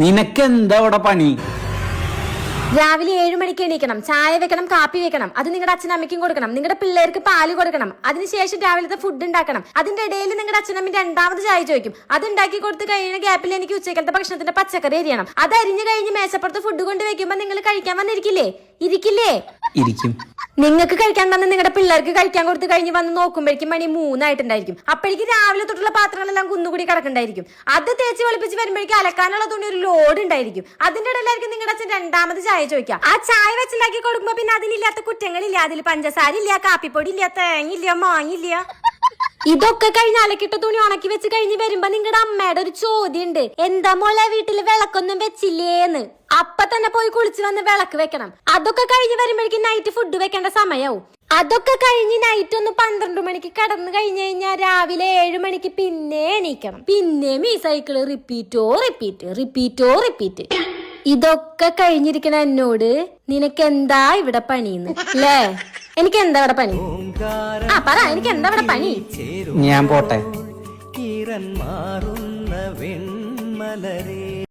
നിനക്കെന്താ അവിടെ പണി? രാവിലെ ഏഴു മണിക്ക് എണീക്കണം ചായ വെക്കണം കാപ്പി വെക്കണം. അത് നിങ്ങളുടെ അച്ഛനും അമ്മയ്ക്കും കൊടുക്കണം. നിങ്ങളുടെ പിള്ളേർക്ക് പാൽ കൊടുക്കണം. അതിനുശേഷം രാവിലത്തെ ഫുഡ് ഉണ്ടാക്കണം. അതിന്റെ ഇടയിൽ നിങ്ങളുടെ അച്ഛനമ്മ രണ്ടാമത് ചായ ചോദിക്കും. അത് ഉണ്ടാക്കി കൊടുത്ത് കഴിയുന്ന ഗ്യാപ്പിൽ എനിക്ക് ഉച്ചക്കലത്തെ ഭക്ഷണത്തിന്റെ പച്ചക്കറി എരിയണം അത് അരിഞ്ഞു കഴിഞ്ഞ് മേശപ്പുറത്ത് ഫുഡ് കൊണ്ട് വെക്കുമ്പോൾ നിങ്ങൾ കഴിക്കാൻ വന്നിരിക്കില്ലേ? ഇരിക്കില്ലേ? ഇരിക്കും. നിങ്ങൾക്ക് കഴിക്കാൻ തന്ന നിങ്ങളുടെ പിള്ളേർക്ക് കഴിക്കാൻ കൊടുത്ത് കഴിഞ്ഞ് വന്ന് നോക്കുമ്പോഴേക്കും മണി മൂന്നായിട്ടുണ്ടായിരിക്കും. അപ്പോഴേക്കും രാവിലെ തൊട്ടുള്ള പാത്രങ്ങളെല്ലാം കുന്നുകൂടി കിടക്കണ്ടായിരിക്കും. അത് തേച്ച് വെളുപ്പിച്ച് വരുമ്പോഴേക്കും അലക്കാനുള്ള തുണി ഒരു ലോഡ് ഉണ്ടായിരിക്കും. അതിന്റെ ഇടയിലായിരിക്കും നിങ്ങളുടെ അച്ഛൻ രണ്ടാമത് ചായ ചോദിക്കുക. ആ ചായ വെച്ചുണ്ടാക്കി കൊടുക്കുമ്പോ പിന്നെ അതിലില്ലാത്ത കുറ്റങ്ങളില്ല. അതിൽ പഞ്ചസാര ഇല്ല കാപ്പിപ്പൊടി ഇല്ല തേങ്ങയില്ല മാങ്ങില്ല ഇതൊക്കെ കഴിഞ്ഞ് അലക്കിട്ട തുണി ഉണക്കി വെച്ച് കഴിഞ്ഞ് വരുമ്പോ നിങ്ങളുടെ അമ്മയുടെ ഒരു ചോദ്യം ഉണ്ട് എന്താ മോളെ വീട്ടിൽ വിളക്കൊന്നും വെച്ചില്ലേന്ന്? അപ്പൊ തന്നെ പോയി കുളിച്ച് വന്ന് വിളക്ക് വെക്കണം. അതൊക്കെ കഴിഞ്ഞ് വരുമ്പോഴേക്കും നൈറ്റ് ഫുഡ് വെക്കേണ്ട സമയവും. അതൊക്കെ കഴിഞ്ഞ് നൈറ്റ് ഒന്ന് പന്ത്രണ്ട് മണിക്ക് കടന്നു കഴിഞ്ഞു കഴിഞ്ഞാൽ രാവിലെ ഏഴ് മണിക്ക് പിന്നെ എണീക്കണം. പിന്നെയും ഈ സൈക്കിൾ റിപ്പീറ്റോ റിപ്പീറ്റ് റിപ്പീറ്റോ റിപ്പീറ്റ് ഇതൊക്കെ കഴിഞ്ഞിരിക്കണ എന്നോട് നിനക്ക് എന്താ ഇവിടെ പണിന്ന്? അല്ലേ എനിക്ക് എന്താ ഇവിടെ പണി? ആ പറ എനിക്ക് എന്താ ഇവിടെ പണി? ഞാൻ പോട്ടെ. കിരൺ മാറുന്ന വെൺമലരേ.